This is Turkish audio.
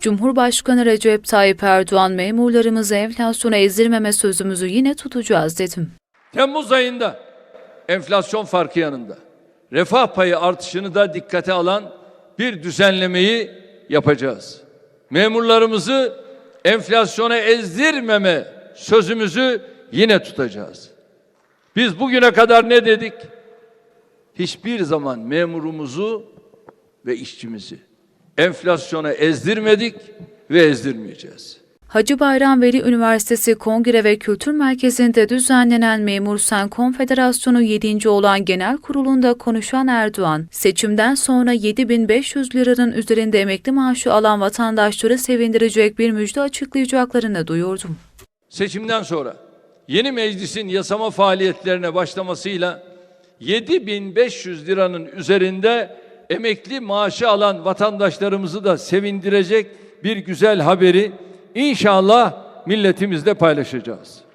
Cumhurbaşkanı Recep Tayyip Erdoğan memurlarımızı enflasyona ezdirmeme sözümüzü yine tutacağız dedim. Temmuz ayında enflasyon farkı yanında refah payı artışını da dikkate alan bir düzenlemeyi yapacağız. Memurlarımızı enflasyona ezdirmeme sözümüzü yine tutacağız. Biz bugüne kadar ne dedik? Hiçbir zaman memurumuzu ve işçimizi enflasyona ezdirmedik ve ezdirmeyeceğiz. Hacı Bayram Veli Üniversitesi Kongre ve Kültür Merkezi'nde düzenlenen Memur Sen Konfederasyonu 7. olan genel kurulunda konuşan Erdoğan, seçimden sonra 7500 liranın üzerinde emekli maaşı alan vatandaşları sevindirecek bir müjde açıklayacaklarını duyurdum. Seçimden sonra yeni meclisin yasama faaliyetlerine başlamasıyla 7500 liranın üzerinde emekli maaşı alan vatandaşlarımızı da sevindirecek bir güzel haberi inşallah milletimizle paylaşacağız.